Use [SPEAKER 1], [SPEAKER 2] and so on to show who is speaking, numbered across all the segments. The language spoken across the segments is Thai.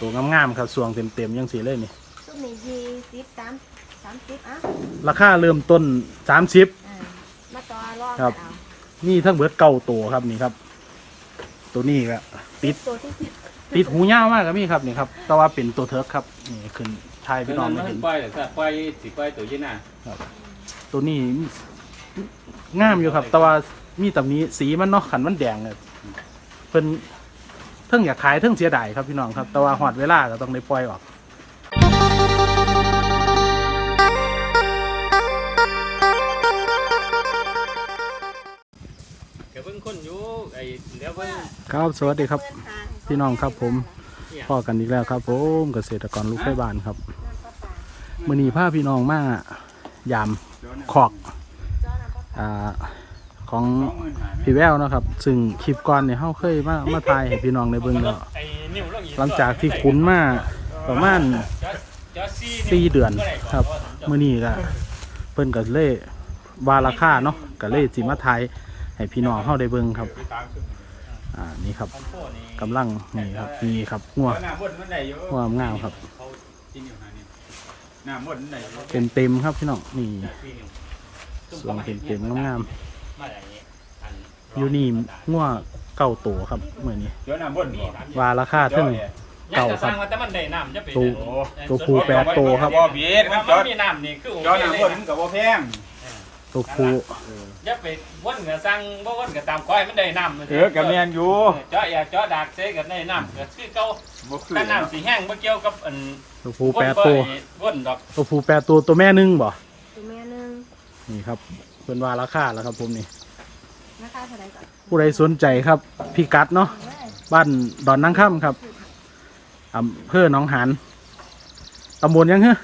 [SPEAKER 1] ตัวงามๆครับสวงเต็มๆยังสีเลยนี่
[SPEAKER 2] ซุปนี่ยี่สิบสามสามสิบอะ
[SPEAKER 1] ราคาเริ่มต้น 30
[SPEAKER 2] อ่ามาต่อรอง
[SPEAKER 1] ครับ
[SPEAKER 2] กันเอา
[SPEAKER 1] นี่ทั้งเบิดเก่าตัวครับนี่ครับ ตัวนี้ก็ติด
[SPEAKER 2] ตัวที่สิบ
[SPEAKER 1] ติดหูยาวมากครับพี่ครับนี่ครับแต่ว่าเป็นตัวเทิร์กครับนี่ขึ้นทายพี่น้องไม่เห็น
[SPEAKER 3] ปล่อยแต่ถ้าปล่อยสิปล่อยตัวยี่น่ะ
[SPEAKER 1] ตัวนี้งามอยู่ครับ แต่ว่ามีตำหนี้สีมันเนาะขันมันแดงเนี่ยเพิ่น เพิ่งอยากขายเพิ่งเสียดายครับพี่น้องครับ แต่ว่าหอดเวลาก็ต้องได้ปล่อยออก
[SPEAKER 3] เดี๋ยวเพิ่งคนอยู่ไอ้เดี๋ยวเพิ่ง
[SPEAKER 1] ครับสวัสดีครับ พี่น้องครับผม
[SPEAKER 3] เนี่ย
[SPEAKER 1] พ่อกันอีกแล้วครับผมเกษตรกรลูกไฟบ้านครับมือนีพาพี่น้องมายามขอกอ่า ของพี่แววเนาะครับ ซึ่งคลิปก่อนเนี่ยเขาเคยมามาถ่ายให้พี่น้องในเบิ่งแล้ว
[SPEAKER 3] ไอ้นิ้วลอี
[SPEAKER 1] หลังจากที่คุ้นมาประมาณ
[SPEAKER 3] สี่
[SPEAKER 1] เดือนครับมื้อนี้ก็เพิ่นก็เลยว่าราคาเนาะก็เลยสิมาถ่ายให้พี่น้องเฮาได้เบิ่งครับอ่านี่ครับกำลังนี่ครับนี่ครับงัว
[SPEAKER 3] หน้าบดมั
[SPEAKER 1] วงามครับ
[SPEAKER 3] เขาจริงอยู่หานี่หน้าบดมันได้อยู่
[SPEAKER 1] เต็มเต็มครับพี่น้องนี่
[SPEAKER 3] ส่ว
[SPEAKER 1] สวงเต็มเต็มๆงาม
[SPEAKER 3] มาอย่างนี้อัน
[SPEAKER 1] ๆอยู่นี่งัวเก้าตัวครับมื้อนี้
[SPEAKER 3] เดี๋ยวหน้าบดนี่
[SPEAKER 1] ว่าราคาเท่าเก่าครับ
[SPEAKER 3] ยังจะสร้างมาแต่มันได้น้ำจะเป็น
[SPEAKER 1] ตัวตัวผู้แปดตัวครับ
[SPEAKER 3] บ่เบียดมันมีน้ำนี่คือโอ
[SPEAKER 4] จอ
[SPEAKER 3] เค
[SPEAKER 4] หนัง
[SPEAKER 3] เลย
[SPEAKER 4] คน
[SPEAKER 3] นะ
[SPEAKER 4] มันกับว่าแพง
[SPEAKER 1] ตัวผู้
[SPEAKER 3] อย่าไปว่นกับสั่งบ่ว่นกับตามก้อยมันได้น้ำ
[SPEAKER 4] เออกับเมียนอยู่
[SPEAKER 3] เจาะอยากเจาะดากเซกับได้น้ำก็คือเก่า
[SPEAKER 4] บ่คือ
[SPEAKER 3] ถ้าน้ำสีแห้งบ่เกี่ยวกับอัน
[SPEAKER 1] ตัวผู้แปดตัว
[SPEAKER 3] ว่นดอก
[SPEAKER 1] ตัวผู้แปดตัวตัวแม่หนึงบ่
[SPEAKER 2] ตัวแม่หนึง
[SPEAKER 1] นี่ครับ เพิ่นว่าราคาแล้วครับผมนี่
[SPEAKER 2] ราคาเท่าไหร่ก่อน
[SPEAKER 1] ผู้ใดสนใจครับพี่กัดเนาะ
[SPEAKER 2] เอาไว้
[SPEAKER 1] บ้านดอนนางค่ำครับอำเภอหนองหานตำบลยังเหรอ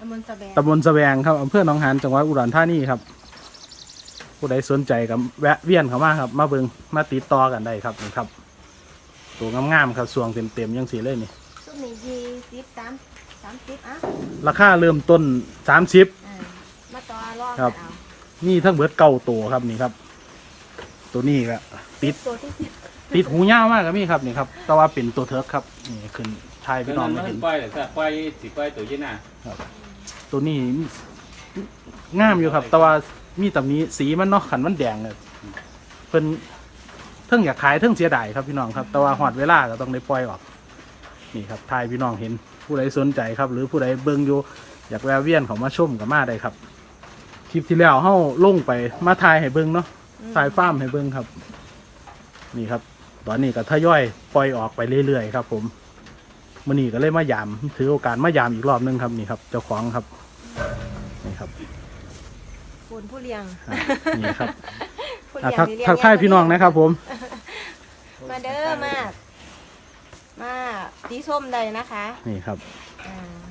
[SPEAKER 2] ตำบลสะแบง
[SPEAKER 1] ตำบลสะแวงครับอำเภอหนองหานจังหวัดอุดรธานีครับ ผู้ใดสนใจกับแวะเวียนเข้ามาครับ มาเบิงมาติดต่อกันได้ครับนี่ครับ ตัวงามๆครับสวงเต็มๆยังสีเลยนี่
[SPEAKER 2] ซุปนี่ยี่สิบสามสามสิบอะ
[SPEAKER 1] ราคาเริ่มต้นสามสิบ
[SPEAKER 2] อ่ามาต่อรอง
[SPEAKER 1] ครั
[SPEAKER 2] กับ นเอา
[SPEAKER 1] นี่ทั้งเบิดเก่าตัวครับนี่ครับ ตัวนี้ก็ติด
[SPEAKER 2] ตัวที่สิบ
[SPEAKER 1] ติดหูยาวมากครับพี่ครับนี่ครับ แต่ว่าเป็นตัวเทิร์กครับนี่ขึ้นชาย
[SPEAKER 3] พี่
[SPEAKER 1] พี่
[SPEAKER 3] น้
[SPEAKER 1] น้
[SPEAKER 3] อ
[SPEAKER 1] องง
[SPEAKER 3] มั
[SPEAKER 1] ไม่
[SPEAKER 3] น
[SPEAKER 1] เห็น
[SPEAKER 3] ปล่อยแต่ถ้าปล่อยสิปล่อยตัวยี่น่ะ
[SPEAKER 1] ตัวนี้งามอยู่ครับ แต่ว่ามีตำหนี้สีมันเนาะขันมันแดงเนี่ยเพิ่นเทิงอยากขายเทิงเสียดายครับพี่น้องครับ แต่ว่าหอดเวลาก็ต้องได้ปล่อยออก นี่ครับทายพี่น้องเห็นผู้ใดสนใจครับ หรือผู้ใดเบิ่งอยู่อยากแวะเวียนเขามาชมกับมาได้ครับค ลิปที่แล้วเฮาลงไปมาถ่ายให้เบิ่งเนาะถ่ายฟาร์มให้เบิ่งครับ นี่ครับ ตอนนี้ก็ทยอยปล่อยออกไปเรื่อยๆครับ ผมมื้อนี้ก็เลยมายาม ถือโอกาสมายามอีกรอบหนึงครับนี่ครับ เจ้าของครับ นี่ครับ
[SPEAKER 2] ปูนผู้เลี้ยง
[SPEAKER 1] อ่านี่ครับ
[SPEAKER 2] ผู้
[SPEAKER 1] อะ
[SPEAKER 2] เลี้ยง
[SPEAKER 1] ทัก
[SPEAKER 2] นี่เลี้ยง
[SPEAKER 1] ทักทายพี่น้องนะครับ ผม
[SPEAKER 2] มาเด้อมามาตีส้มได้นะคะ
[SPEAKER 1] นี่ครับ
[SPEAKER 2] อ่า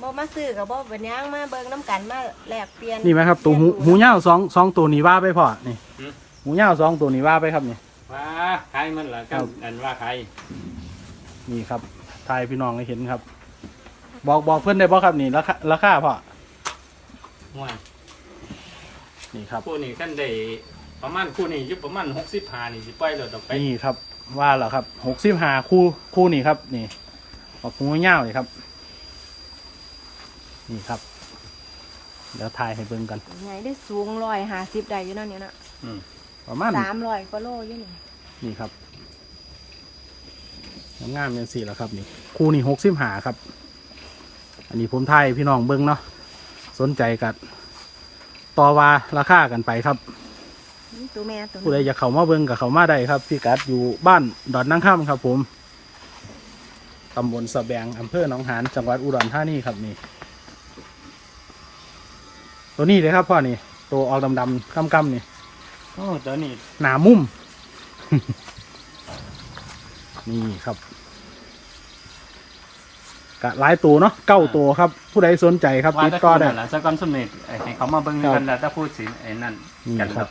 [SPEAKER 2] บ่มาซื้อกับบ่เป็นหยังมาเบิ่งน้ำกันมาแลกเปลี่ยน
[SPEAKER 1] นี่ไหมครับตัวหูหูเหย้าสองสองตัวนี้ว่าไปพอนี่
[SPEAKER 3] หือ
[SPEAKER 1] หูเหย้าสองตัวนี้ว่าไปครับนี่
[SPEAKER 3] ว่าขายมันเหรอ
[SPEAKER 1] ครั
[SPEAKER 3] กับอันว่าขาย
[SPEAKER 1] นี่ครับทายพี่น้องให้เห็นครับ บอกบอกเพื่อนได้บ่ครับนี่ราคาราคาพอ
[SPEAKER 3] ห่วย
[SPEAKER 1] นี่ครับ
[SPEAKER 3] คู่นี้ขั้นได้ประมาณคู่นี้อยู่ประมาณหกสิบห้านี่สิปล่อยเลยดอกไป
[SPEAKER 1] นี่ครับว่าแล้วครับหกสิบห้าคู่คู่นี่ครับ นี่บอกหูเหย้าเลยครับ นี่ครับ เดี๋ยวทายให้เบิ่งกัน
[SPEAKER 2] ใหญ่ได้สูงร้อยห้าสิบได้อยู่นั่นเนี่ยนะ
[SPEAKER 3] อืม
[SPEAKER 1] ประมาณ
[SPEAKER 2] สามร้อยกว่าโลอยู่นี่
[SPEAKER 1] นี่ครับงามๆยังสี่แล้วครับ นี่คู่นี่หกสิบหาครับ อันนี้ผมไทยพี่น้องเบิ้งเนาะสนใจกันต่อว่าราคากันไปครับ
[SPEAKER 2] นี่ตัวแม่ตัว
[SPEAKER 1] ผู้ใด
[SPEAKER 2] นี้
[SPEAKER 1] อยากเข้ามาเบิ้งกับเข้ามาได้ครับพี่กัดอยู่บ้านดอนนั่งข้ามครับ ผมตำบลสะแบงอำเภอหนองหานจังหวัดอุดรธานีครับนี่ ตัวนี้เลยครับพ่อนี่ ตัวออกดำๆกำๆนี่
[SPEAKER 3] โอ้ตัวนี้
[SPEAKER 1] หนามุ่มนี่ครับกะหลายตัวเนาะเก้าตัวครับ ผู้ใดสนใจครับ
[SPEAKER 3] ว่า
[SPEAKER 1] ติด
[SPEAKER 3] แต่
[SPEAKER 1] ต่อ
[SPEAKER 3] คู่
[SPEAKER 1] ได้
[SPEAKER 3] นั่นแหละสกอนสมเด็จไอ้ให้เขามาเบิ่ง
[SPEAKER 1] ครับ
[SPEAKER 3] กันแล้วถ้าพูดสิไอ้นั่น
[SPEAKER 1] นี่
[SPEAKER 3] กัน
[SPEAKER 1] ค
[SPEAKER 3] ค
[SPEAKER 1] รั
[SPEAKER 3] รับ บ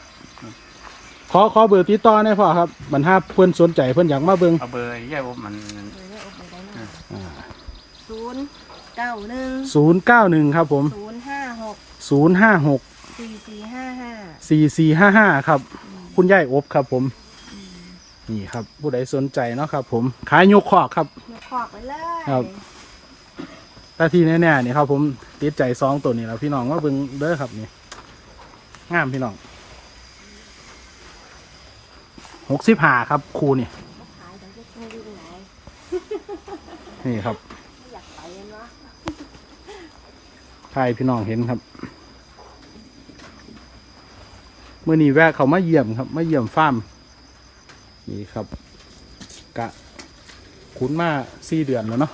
[SPEAKER 1] ขอขอเบอร์ติดต่อหน่อยพ่อครับบรรทัดเพื่อนสนใจเพื่อนอยากมาเบิ่ง
[SPEAKER 3] เอาเบอร์แย่ว่ามัน
[SPEAKER 2] เดี๋ยวได้เอาไปได้นะศูนย์เก้าหนึ่ง
[SPEAKER 1] ศูนย์เก้าหนึ่งครับผม
[SPEAKER 2] ศูนย์ห้าหก
[SPEAKER 1] ศูนย์ห้าหก
[SPEAKER 2] สี่สี่ห้าห้า
[SPEAKER 1] สี่สี่ห้าห้าครับ คุณยายอบครับผม นี่ครับผู้ใดสนใจเนาะครับ ผมขายยกคอกครับ
[SPEAKER 2] มาขอกไปเลย
[SPEAKER 1] ครับแต่ที่แน่ๆนี่ครับ ผมติดใจซองตัวนี้แล้วพี่น้องว่าเบิ่งเด้อครับนี่งามพี่น้องหกสิบห้าครับครูนี่
[SPEAKER 2] ขายแต่จะไม่วิ่งไหน
[SPEAKER 1] นี่ครับ
[SPEAKER 2] ไม่อยากไปเนาะ
[SPEAKER 1] ใครพี่น้องเห็นครับเมื่อนี้แวะเขามาเยี่ยมครับมาเยี่ยมฟาร์มนี่ครับ กะคุ้นมาสี่เดือนแล้วเนาะ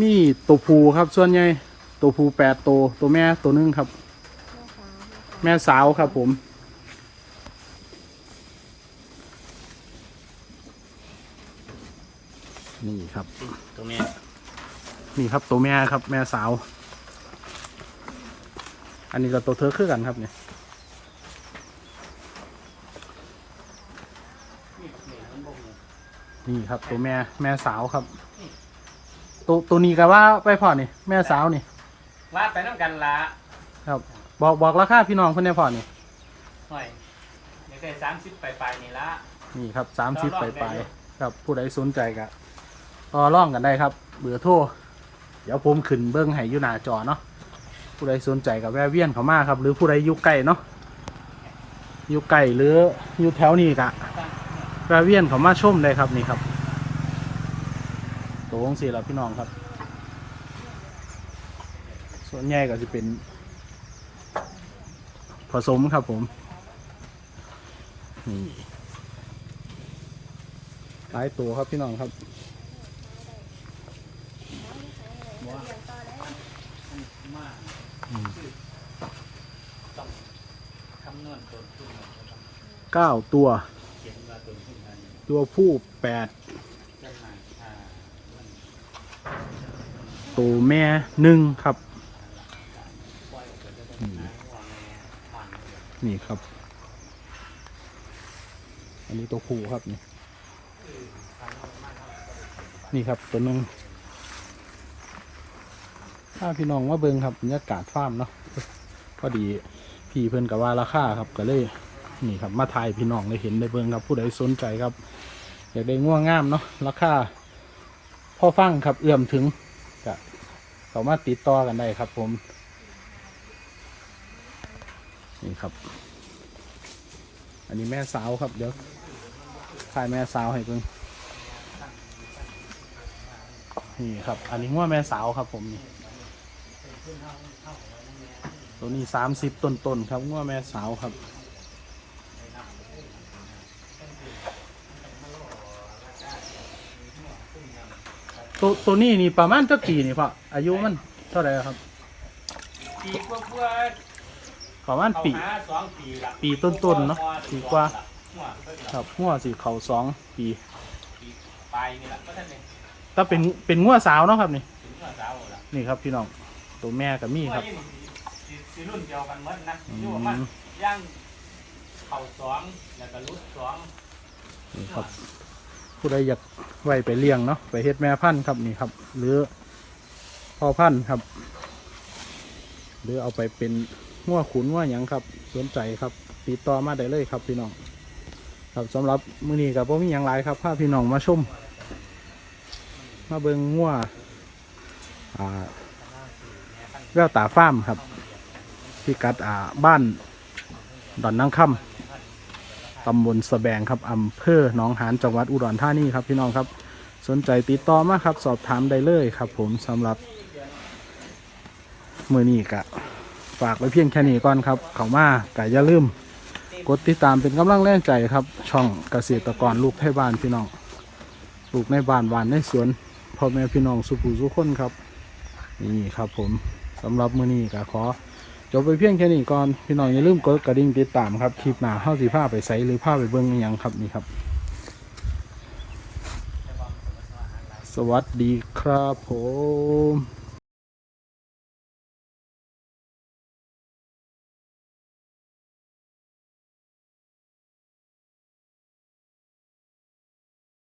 [SPEAKER 1] มีตัวผูครับส่วนใหญ่ตัวผูแปดตัวตัวแม่ตัวหนึงครับ
[SPEAKER 2] แม่สาวแม่สาว
[SPEAKER 1] ครับผมนี่ครับ
[SPEAKER 3] ตรงนี้
[SPEAKER 1] นี่ครับตัวแม่ครับแม่สาว อันนี้ก็ตัวเธอคือกันครับเนี่ยนี่ครับตัวแม่แม่สาวครับ ตัวตัวนี้ก็ว่าไปพอนี่ แม่สาวนี่
[SPEAKER 3] ลาดไปน้ำกันละ
[SPEAKER 1] ครับ บอกบอกราคาพี่น้องเพื่อนได้พอนี่
[SPEAKER 3] หน่อยเดี๋ยวได้สามสิบไปลายๆนี่ละ
[SPEAKER 1] นี่ครับสามสิบ
[SPEAKER 3] ต่อ
[SPEAKER 1] ไป
[SPEAKER 3] รอง
[SPEAKER 1] ไป
[SPEAKER 3] ได้อยู่
[SPEAKER 1] ครับผู้ใดสนใจก็ต่อร่องกันได้ครับ เบื่อร์โทร เดี๋ยวผมขึ้นเบิ้งให้อยู่หน้าจอเนาะผู้ใดสนใจกับแวะเวียนเขามาครับ หรือผู้ใดอยู่ใกล้เนาะอยู่ใกล้หรืออยู่แถวนี้กะแวะเวียนเขามาชมได้ครับนี่ครับตัวของสี่เราพี่น้องครับ ส่วนใหญ่ก็จะเป็น ผสมครับผมนี่หลายตัวครับพี่น้องครับ
[SPEAKER 3] มาก
[SPEAKER 1] อืม
[SPEAKER 3] ต้องคำนวณต้นทุนก่อนต้อง
[SPEAKER 1] เก้าตัว
[SPEAKER 3] เขียนว่าต้นทุนอัน
[SPEAKER 1] ตัวผู้แปด
[SPEAKER 3] จะมาอ่ามัน
[SPEAKER 1] ตัวแม่หนึ่งครับ
[SPEAKER 3] ปล่อยออกไปจะต้หาว่าไงมันเลย
[SPEAKER 1] นี่ครับ อันนี้ตัวผู้ครับนี่ นี่ครับตัวหนึ่ง ถ้าพี่น้องว่าเบิงครับบรรยากาศฟาร์มเนาะพอดีพี่เพิ่นกับว่าราคาครับก็เลยนี่ครับมาถ่ายพี่น้องได้เห็นได้เบิงครับผู้ใดสนใจครับ อยากได้ง่วงงามเนาะราคาพ่อฟังครับเอื้อมถึงก็เขามาติดต่อกันได้ครับ ผม นี่ครับ อันนี้แม่สาวครับเดี๋ยวถ่ายแม่สาวให้เพิ่งนี่ครับ อันนี้ว่าแม่สาวครับ ผมนี่ ตัวนี้สามสิบต้นๆครับว่าแม่สาวครับ ตัวตัวนี้นี่ประมาณเจ้าปีนี่พ่ออายุมันเท่าไหร่ครับ
[SPEAKER 3] ปีกว่าเพื่อ
[SPEAKER 1] ประมาณ
[SPEAKER 3] เขา
[SPEAKER 1] ปี
[SPEAKER 3] หาสองปีละ
[SPEAKER 1] ปีต้นๆเนอะปีกว่า
[SPEAKER 3] หัวก็
[SPEAKER 1] ครับงัวสีเขาสองปี
[SPEAKER 3] ปีปลายนี่ละก็ท่านเอง
[SPEAKER 1] ถ้าเป็นเป็นงัวสาวเนาะครับนี่
[SPEAKER 3] ถึงหัวเสาละ
[SPEAKER 1] นี่ครับพี่น้อง ตัวแม่กับมี่ครับ
[SPEAKER 3] สีรุ่นเดียวกันหมดนะ
[SPEAKER 1] อืม
[SPEAKER 3] อยู่ประมันย่างเข่าสองแล้วก็รุดสอง
[SPEAKER 1] นี่ครับ ผู้ใดอยากไว้ไปเลี้ยงเนาะไปเฮ็ดแม่พันธุ์ครับนี่ครับ หรือพ่อพันธุ์ครับ หรือเอาไปเป็นงัวขุนงัวหยังครับสนใจครับ ติดต่อมาได้เลยครับพี่น้อง ครับสำหรับมื้อนี้กับผมมีหยังหลายครับพาพี่น้องมาชม มาเบิงงัวอ่า แววตาฟาร์มครับพิกัดอ่าบ้านดอนนางค่ำตำบลสะแบงครับอำเภอหนองหานจังหวัดอุดรธานีครับพี่น้องครับ สนใจติดต่อมาครับ สอบถามได้เลยครับ ผมสำหรับมือนี้กะฝากไว้เพียงแค่นี้ก่อนครับ เขามากะอย่าลืม กดติดตามเป็นกำลังแรงใจครับ ช่องเกษตรกรลูกไทยบ้านพี่น้องปลูกในบ้านหวานในสวนพ่อแม่พี่น้องสุภูสุคนครับ นี่ครับผม สำหรับมือนี้ก็ขอจบไปเพียงแค่นี้ก่อนพี่น้องอย่าลืมกดกระดิ่งติดตามครับคลิปหน้าเข้าสีผ้าไปใส่หรือผ้าไปเบิ้งอยังครับนี่ครับ สวัสดีครับผม